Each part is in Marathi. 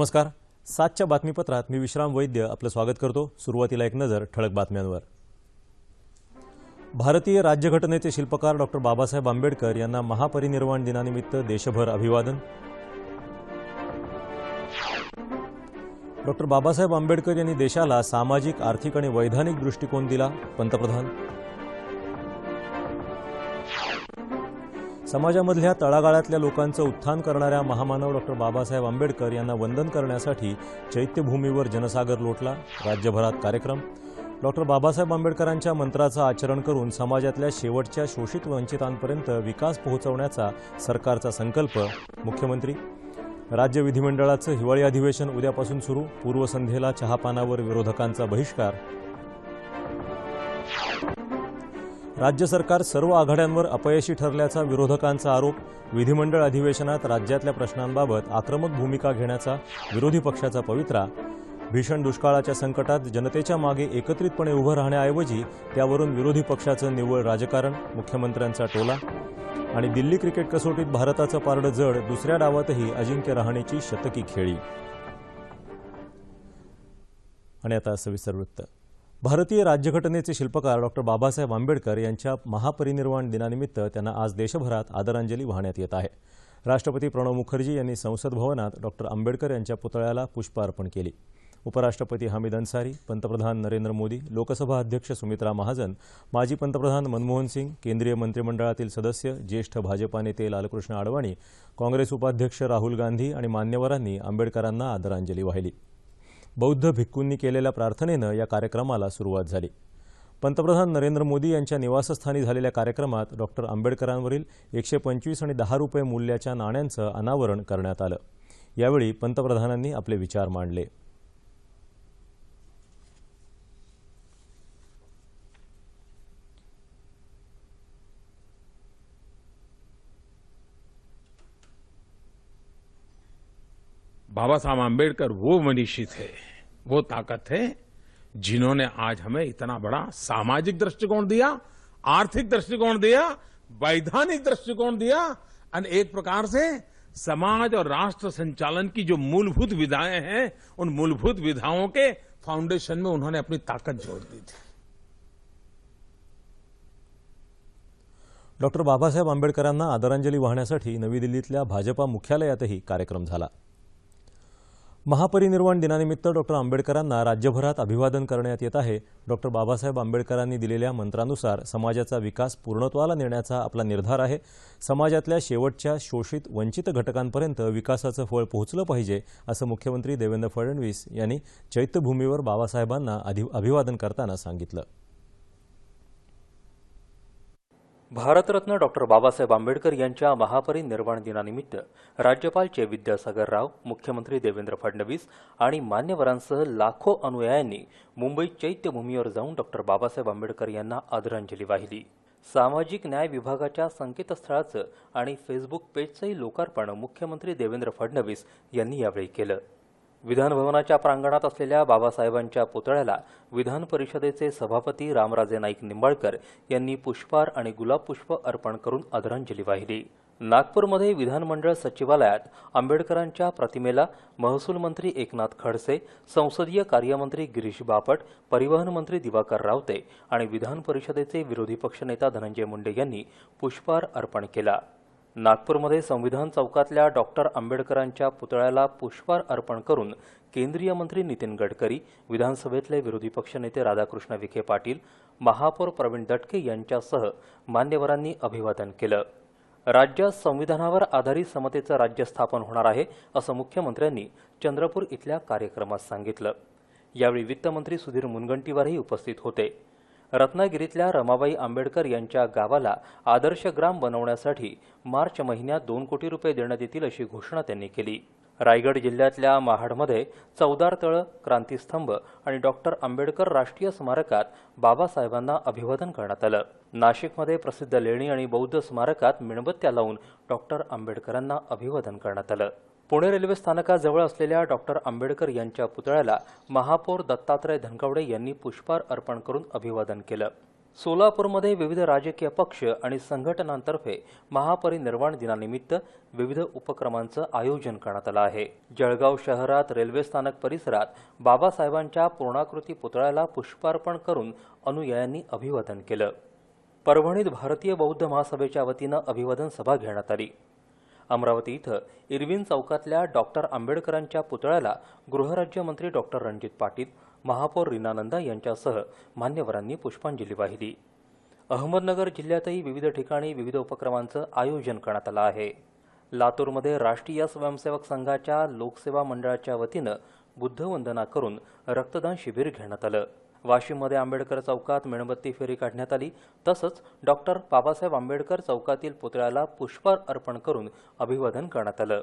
नमस्कार. सातच्या बातमीपत्रात मी विश्राम वैद्य आपलं स्वागत करतो. सुरुवातीला एक नजर ठळक बातम्यांवर. भारतीय राज्यघटनेचे शिल्पकार डॉक्टर बाबासाहेब आंबेडकर यांना महापरिनिर्वाण दिनानिमित्त देशभर अभिवादन. डॉक्टर बाबासाहेब आंबेडकर यांनी देशाला सामाजिक आर्थिक आणि वैधानिक दृष्टिकोन दिला पंतप्रधान. समाजामधल्या तळागाळातल्या लोकांचं उत्थान करणाऱ्या महामानव डॉक्टर बाबासाहेब आंबेडकर यांना वंदन करण्यासाठी चैत्यभूमीवर जनसागर लोटला राज्यभरात कार्यक्रम. डॉक्टर बाबासाहेब आंबेडकरांच्या मंत्राचं आचरण करून समाजातल्या शेवटच्या शोषित वंचितांपर्यंत विकास पोहोचवण्याचा सरकारचा संकल्प मुख्यमंत्री. राज्य विधिमंडळाचं हिवाळी अधिवेशन उद्यापासून सुरू पूर्वसंध्येला चहापानावर विरोधकांचा बहिष्कार. राज्य सरकार सर्व आघाड्यांवर अपयशी ठरल्याचा विरोधकांचा आरोप विधिमंडळ अधिवेशनात राज्यातल्या प्रश्नांबाबत आक्रमक भूमिका घेण्याचा विरोधी पक्षाचा पवित्रा भीषण दुष्काळाच्या संकटात जनतेच्या मागे एकत्रितपणे उभं राहण्याऐवजी त्यावरून विरोधी पक्षाचं निव्वळ राजकारण मुख्यमंत्र्यांचा टोला आणि दिल्ली क्रिकेट कसोटीत भारताचं पारडं जड दुसऱ्या डावातही अजिंक्य रहाणेची शतकी खेळी. आणि आता सविस्तर वृत्त. भारतीय राज्यघटनेचे शिल्पकार डॉक्टर बाबासाहेब आंबेडकर यांच्या महापरिनिर्वाण दिनानिमित्त त्यांना आज देशभरात आदरांजली वाहण्यात येत आहे. राष्ट्रपती प्रणव मुखर्जी यांनी संसद भवनात डॉक्टर आंबेडकर यांच्या पुतळ्याला पुष्प अर्पण केली. उपराष्ट्रपती हमीद अन्सारी पंतप्रधान नरेंद्र मोदी लोकसभा अध्यक्ष सुमित्रा महाजन माजी पंतप्रधान मनमोहन सिंग केंद्रीय मंत्रिमंडळातील सदस्य ज्येष्ठ भाजपा नेते लालकृष्ण अडवाणी काँग्रेस उपाध्यक्ष राहुल गांधी आणि मान्यवरांनी आंबेडकरांना आदरांजली वाहिली. बौद्ध भिक्खूंनी केलेल्या प्रार्थनेनं या कार्यक्रमाला सुरुवात झाली. पंतप्रधान नरेंद्र मोदी यांच्या निवासस्थानी झालेल्या कार्यक्रमात डॉक्टर आंबेडकरांवरील एकशे पंचवीस आणि दहा रुपये मूल्याच्या नाण्यांचं अनावरण करण्यात आलं. यावेळी पंतप्रधानांनी आपले विचार मांडले. बाबा साहब आम्बेडकर वो मनीषी थे, वो ताकत थे, जिन्होंने आज हमें इतना बड़ा सामाजिक दृष्टिकोण दिया, आर्थिक दृष्टिकोण दिया, वैधानिक दृष्टिकोण दिया और एक प्रकार से समाज और राष्ट्र संचालन की जो मूलभूत विधाएँ हैं, उन मूलभूत विधाओं के फाउंडेशन में उन्होंने अपनी ताकत जोड़ दी थी। डॉक्टर बाबासाहेब आंबेडकरांना आदरांजली वाहण्यासाठी नवी दिल्लीतल्या भाजपा मुख्यालयातही कार्यक्रम झाला. महापरिनिर्वाण दिनानिमित्त डॉक्टर आंबेडकरांना राज्यभरात अभिवादन करण्यात येत आहे. डॉक्टर बाबासाहेब आंबेडकरांनी दिलेल्या मंत्रानुसार समाजाचा विकास पूर्णत्वाला नेण्याचा आपला निर्धार आहे. समाजातल्या शेवटच्या शोषित वंचित घटकांपर्यंत विकासाचं फळ पोहोचलं पाहिजे असं मुख्यमंत्री देवेंद्र फडणवीस यांनी चैत्यभूमीवर बाबासाहेबांना अधि- अभिवादन करताना सांगितलं. भारतरत्न डॉक्टर बाबासाहेब आंबेडकर यांच्या महापरिनिर्वाण दिनानिमित्त राज्यपाल चे विद्यासागर राव मुख्यमंत्री देवेंद्र फडणवीस आणि मान्यवरांसह लाखो अनुयायांनी मुंबईत चैत्यभूमीवर जाऊन डॉक्टर बाबासाहेब आंबेडकर यांना आदरांजली वाहिली. सामाजिक न्याय विभागाच्या संकेतस्थळाचं आणि फेसबुक पेजचंही लोकार्पण मुख्यमंत्री देवेंद्र फडणवीस यांनी यावेळी केलं. विधानभवनाच्या प्रांगणात असलेल्या बाबासाहेबांच्या पुतळ्याला विधान परिषदेचे सभापती रामराजे नाईक निंबाळकर यांनी पुष्पहार आणि गुलाब पुष्प अर्पण करून आदरांजली वाहिली. नागपूरमध्ये विधानमंडळ सचिवालयात आंबेडकरांच्या प्रतिमेला महसूल मंत्री एकनाथ खडसे संसदीय कार्यमंत्री गिरीश बापट परिवहन मंत्री दिवाकर रावते आणि विधान परिषदेचे विरोधी पक्षनेता धनंजय मुंडे यांनी पुष्पहार अर्पण केला. नागपूरमध्ये संविधान चौकातल्या डॉक्टर आंबेडकरांच्या पुतळ्याला पुष्पहार अर्पण करून केंद्रीय मंत्री नितीन गडकरी विधानसभेतले विरोधी पक्षनेते राधाकृष्ण विखे पाटील महापौर प्रवीण दटके यांच्यासह मान्यवरांनी अभिवादन केलं. राज्यात संविधानावर आधारित समतेचं राज्य स्थापन होणार आहे असं मुख्यमंत्र्यांनी चंद्रपूर इथल्या कार्यक्रमात सांगितलं. यावेळी वित्तमंत्री सुधीर मुनगंटीवारही उपस्थित होते. रत्नागिरीतल्या रमाबाई आंबेडकर यांच्या गावाला आदर्श ग्राम बनवण्यासाठी मार्च महिन्यात दोन कोटी रुपये देण्यात येतील अशी घोषणा त्यांनी केली. रायगड जिल्ह्यातल्या महाडमध्ये चौदार तळ क्रांतीस्तंभ आणि डॉक्टर आंबेडकर राष्ट्रीय स्मारकात बाबासाहेबांना अभिवादन करण्यात आलं. नाशिकमध्ये प्रसिद्ध लेणी आणि बौद्ध स्मारकात मेणबत्त्या लावून डॉक्टर आंबेडकरांना अभिवादन करण्यात आलं. पुणे रेल्वे स्थानकाजवळ असलेल्या डॉक्टर आंबेडकर यांच्या पुतळ्याला महापौर दत्तात्रय धनकवडे यांनी पुष्पहार अर्पण करून अभिवादन केलं. सोलापूरमध्ये विविध राजकीय पक्ष आणि संघटनांतर्फे महापरिनिर्वाण दिनानिमित्त विविध उपक्रमांचं आयोजन करण्यात आलं आहे. जळगाव शहरात रेल्वे स्थानक परिसरात बाबासाहेबांच्या पूर्णाकृती पुतळ्याला पुष्पार्पण करून अनुयायांनी अभिवादन केलं. परभणीत भारतीय बौद्ध महासभेच्या वतीनं अभिवादन सभा घेण्यात आली. अमरावती इथं इरविन चौकातल्या डॉक्टर आंबेडकरांच्या पुतळ्याला गृहराज्यमंत्री डॉक्टर रणजित पाटील महापौर रीनानंदा यांच्यासह मान्यवरांनी पुष्पांजली वाहिली. अहमदनगर जिल्ह्यातही विविध ठिकाणी विविध उपक्रमांचं आयोजन करण्यात आलं आहे. लातूरमध्ये राष्ट्रीय स्वयंसेवक संघाच्या लोकसेवा मंडळाच्या वतीनं बुद्धवंदना करून रक्तदान शिबिर घेण्यात आलं. वाशिममध्ये आंबेडकर चौकात मेणबत्ती फेरी काढण्यात आली. तसंच डॉक्टर बाबासाहेब आंबेडकर चौकातील पुतळ्याला पुष्प अर्पण करून अभिवादन करण्यात आलं.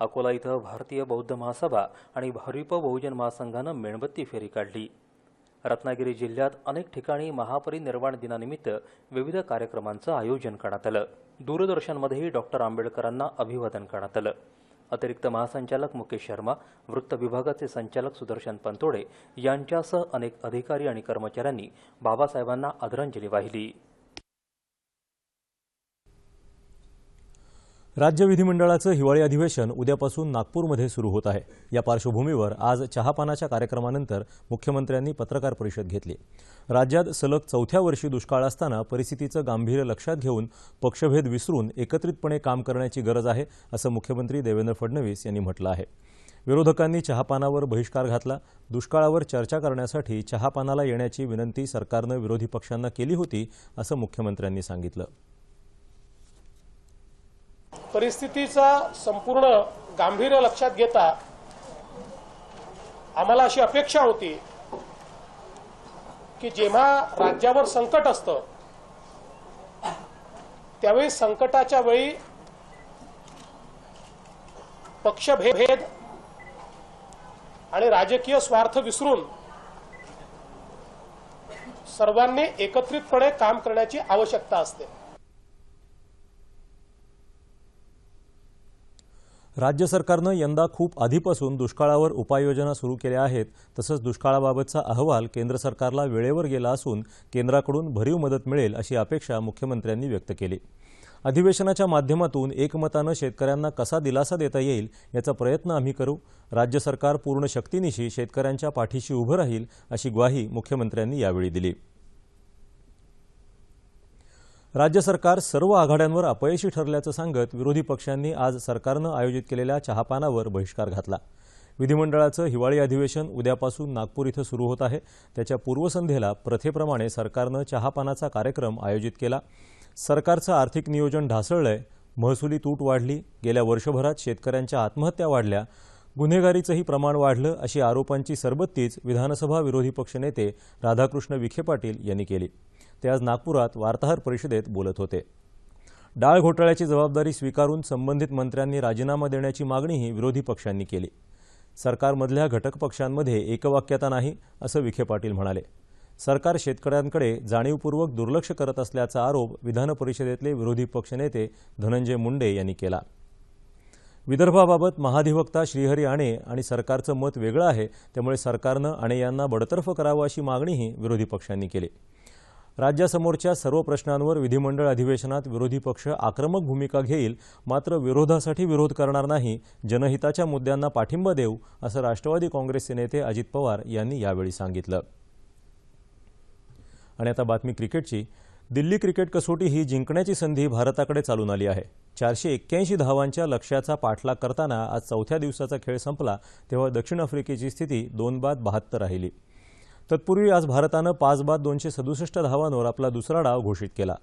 अकोला इथं भारतीय बौद्ध महासभा आणि भारिप बहुजन महासंघानं मेणबत्ती फेरी काढली. रत्नागिरी जिल्ह्यात अनेक ठिकाणी महापरिनिर्वाण दिनानिमित्त विविध कार्यक्रमांचं आयोजन करण्यात आलं. दूरदर्शनमध्येही डॉक्टर आंबेडकरांना अभिवादन करण्यात आलं. अतिरिक्त महासंचालक मुकेश शर्मा वृत्त विभागाचे संचालक सुदर्शन पंतोडे यांच्यासह अनेक अधिकारी आणि कर्मचाऱ्यांनी बाबासाहेबांना आदरांजली वाहिली. राज्य विधिमंडळाचं हिवाळी अधिवेशन उद्यापासून नागपूरमध्ये सुरू होत आहे. या पार्श्वभूमीवर आज चहापानाच्या कार्यक्रमानंतर मुख्यमंत्र्यांनी पत्रकार परिषद घेतली. राज्यात सलग चौथ्या वर्षी दुष्काळ असताना परिस्थितीचं गांभीर्य लक्षात घेऊन पक्षभेद विसरून एकत्रितपणे काम करण्याची गरज आहे असं मुख्यमंत्री देवेंद्र फडणवीस यांनी म्हटलं आहे. विरोधकांनी चहापानावर बहिष्कार घातला. दुष्काळावर चर्चा करण्यासाठी चहापानाला येण्याची विनंती सरकारनं विरोधी पक्षांना केली होती असं मुख्यमंत्र्यांनी सांगितलं. परिस्थितीचा संपूर्ण गांभीर्य लक्षात घेता आम्हाला अशी अपेक्षा होती की जेव्हा राज्यावर संकट असतं त्यावेळी संकटाच्या वेळी पक्षभेद आणि राजकीय स्वार्थ विसरून सर्वांनी एकत्रितपणे काम करण्याची आवश्यकता असते. राज्य सरकारनं यंदा खूप आधीपासून दुष्काळावर उपाययोजना सुरू केल्या आहेत. तसंच दुष्काळाबाबतचा अहवाल केंद्र सरकारला वेळेवर गेला असून केंद्राकडून भरीव मदत मिळेल अशी अपेक्षा मुख्यमंत्र्यांनी व्यक्त केली. अधिवेशनाच्या माध्यमातून एकमतानं शेतकऱ्यांना कसा दिलासा देता येईल याचा प्रयत्न आम्ही करू. राज्य सरकार पूर्ण शक्तीनिशी शेतकऱ्यांच्या पाठीशी उभं राहील अशी ग्वाही मुख्यमंत्र्यांनी यावेळी दिली. राज्य सरकार सर्व आघाड्यांवर अपयशी ठरल्याचं सांगत विरोधी पक्षांनी आज सरकारनं आयोजित केलेल्या चहापानावर बहिष्कार घातला. विधिमंडळाचं हिवाळी अधिवेशन उद्यापासून नागपूर इथं सुरू होत आहे. त्याच्या पूर्वसंध्येला प्रथेप्रमाणे सरकारनं चहापानाचा कार्यक्रम आयोजित केला. सरकारचं आर्थिक नियोजन ढासळलंय. महसुली तूट वाढली. गेल्या वर्षभरात शेतकऱ्यांच्या आत्महत्या वाढल्या. गुन्हेगारीचंही प्रमाण वाढलं अशी आरोपांची सरबत्तीच विधानसभा विरोधी पक्षनेते राधाकृष्ण विखे पाटील यांनी केली. ते आज नागपुरात वार्ताहर परिषदेत बोलत होते. डाळ घोटाळ्याची जबाबदारी स्वीकारून संबंधित मंत्र्यांनी राजीनामा देण्याची मागणीही विरोधी पक्षांनी केली. सरकारमधल्या घटक पक्षांमध्ये एकवाक्यता नाही असं विखे पाटील म्हणाले. सरकार शेतकऱ्यांकडे जाणीवपूर्वक दुर्लक्ष करत असल्याचा आरोप विधान परिषदेतले विरोधी पक्षनेते धनंजय मुंडे यांनी केला. विदर्भाबाबत महाधिवक्ता श्रीहरी आणे आणि सरकारचं मत वेगळं आहे त्यामुळे सरकारनं आणे यांना बडतर्फ करावं अशी मागणीही विरोधी पक्षांनी केली. राज्यासमोरच्या सर्व प्रश्नांवर विधिमंडळ अधिवेशनात विरोधी पक्ष आक्रमक भूमिका घेईल मात्र विरोधासाठी विरोध करणार नाही जनहिताच्या मुद्द्यांना पाठिंबा देऊ असं राष्ट्रवादी काँग्रेसचे नेते अजित पवार यांनी यावेळी सांगितलं. आणि आता बातमी क्रिकेटची. दिल्ली क्रिकेट कसोटी ही जिंकण्याची संधी भारताकडे चालून आली आहे. चारशे एक्क्याऐंशी धावांच्या लक्ष्याचा पाठलाग करताना आज चौथ्या दिवसाचा खेळ संपला तेव्हा दक्षिण आफ्रिकेची स्थिती दोन बाद बहात्तर राहिली. तत्पूर्वी आज भारतानं पाच बाद दोनशे सदुसष्ट धावांवर आपला दुसरा डाव घोषित केला.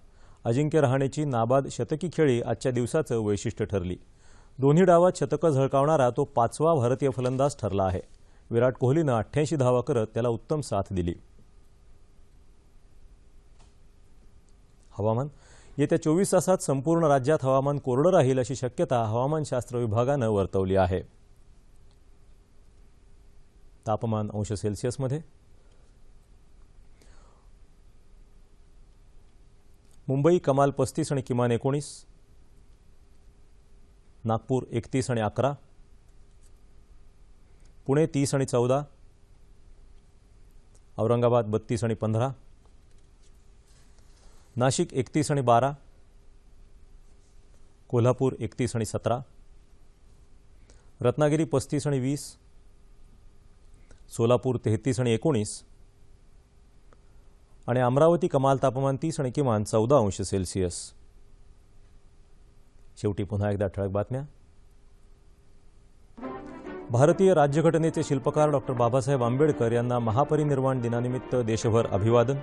अजिंक्य रहाणेची नाबाद शतकी खेळी आजच्या दिवसाचं वैशिष्ट्य ठरली. दोन्ही डावात शतकं झळकावणारा तो पाचवा भारतीय फलंदाज ठरला आहे. विराट कोहलीनं अठ्ठ्याऐंशी धावा करत त्याला उत्तम साथ दिली. हवामान. येत्या चोवीस तासात संपूर्ण राज्यात हवामान कोरडं राहील अशी शक्यता हवामानशास्त्र विभागानं वर्तवली आहे. तापमान अंश सेल्सिअसमध्ये मुंबई कमाल पस्तीस आणि किमान एकोणीस. नागपूर एकतीस आणि अकरा. पुणे तीस आणि चौदा. औरंगाबाद बत्तीस आणि पंधरा. नाशिक एकतीस आणि बारा. कोल्हापूर एकतीस आणि सतरा. रत्नागिरी पस्तीस आणि वीस. सोलापूर तेहतीस आणि एकोणीस. आणि अमरावती कमाल तापमान तीस आणि किमान चौदा अंश सेल्सिअस. शेवटी पुन्हा एकदा ठळक बातम्या. भारतीय राज्यघटनेचे शिल्पकार डॉक्टर बाबासाहेब आंबेडकर यांना महापरिनिर्वाण दिनानिमित्त देशभर अभिवादन.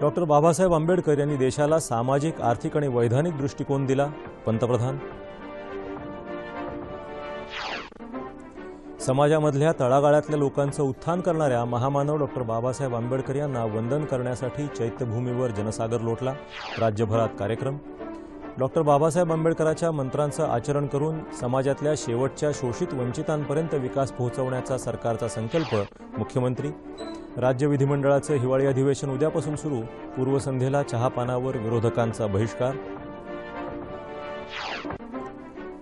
डॉक्टर बाबासाहेब आंबेडकर यांनी देशाला सामाजिक आर्थिक आणि वैधानिक दृष्टिकोन दिला पंतप्रधान. समाजामधल्या तळागाळातल्या लोकांचं उत्थान करणाऱ्या महामानव डॉक्टर बाबासाहेब आंबेडकर यांना वंदन करण्यासाठी चैत्यभूमीवर जनसागर लोटला. राज्यभरात कार्यक्रम. डॉक्टर बाबासाहेब आंबेडकरांच्या मंत्रांचं आचरण करून समाजातल्या शेवटच्या शोषित वंचितांपर्यंत विकास पोहोचवण्याचा सरकारचा संकल्प मुख्यमंत्री. राज्य विधिमंडळाचं हिवाळी अधिवेशन उद्यापासून सुरू. पूर्वसंध्येला चहापानावर विरोधकांचा बहिष्कार.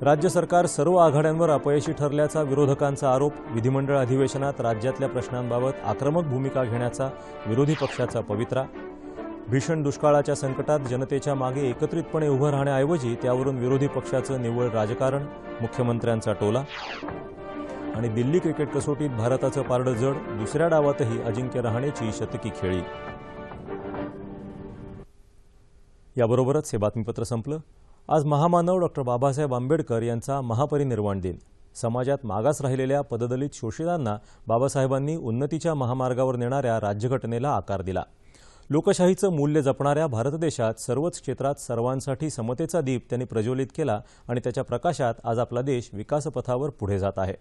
राज्य सरकार सर्व आघाड्यांवर अपयशी ठरल्याचा विरोधकांचा आरोप विधिमंडळ अधिवेशनात राज्यातल्या प्रश्नांबाबत आक्रमक भूमिका घेण्याचा विरोधी पक्षाचा पवित्रा. भीषण दुष्काळाच्या संकटात जनतेच्या मागे एकत्रितपणे उभं राहण्याऐवजी त्यावरून विरोधी पक्षाचं निव्वळ राजकारण मुख्यमंत्र्यांचा टोला. आणि दिल्ली क्रिकेट कसोटीत भारताचं पारडं जड दुसऱ्या डावातही अजिंक्य रहाणेची शतकी खेळी. याबरोबरच हे बातमीपत्र संपलं. आज महामानव डॉक्टर बाबासाहेब आंबेडकर यांचा महापरिनिर्वाण दिन. समाजात मागास राहिलेल्या पददलित शोषितांना बाबासाहेबांनी उन्नतीच्या महामार्गावर नेणाऱ्या राज्यघटनेला आकार दिला. लोकशाहीचं मूल्य जपणाऱ्या भारत देशात सर्वच क्षेत्रात सर्वांसाठी समतेचा दीप त्यांनी प्रज्वलित केला आणि त्याच्या प्रकाशात आज आपला देश विकासपथावर पुढे जात आहे.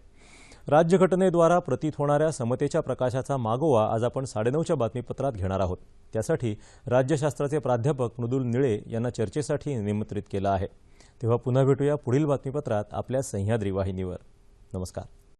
राज्यघटनेद्वारा प्रतीत होणाऱ्या समतेच्या प्रकाशाचा मागोवा आज आपण साडेनऊच्या बातमीपत्रात घेणार आहोत. त्यासाठी राज्यशास्त्राचे प्राध्यापक मृदुल निळे यांना चर्चेसाठी निमंत्रित केलं आहे. तेव्हा पुन्हा भेटूया पुढील बातमीपत्रात आपल्या सह्याद्री वाहिनीवर. नमस्कार.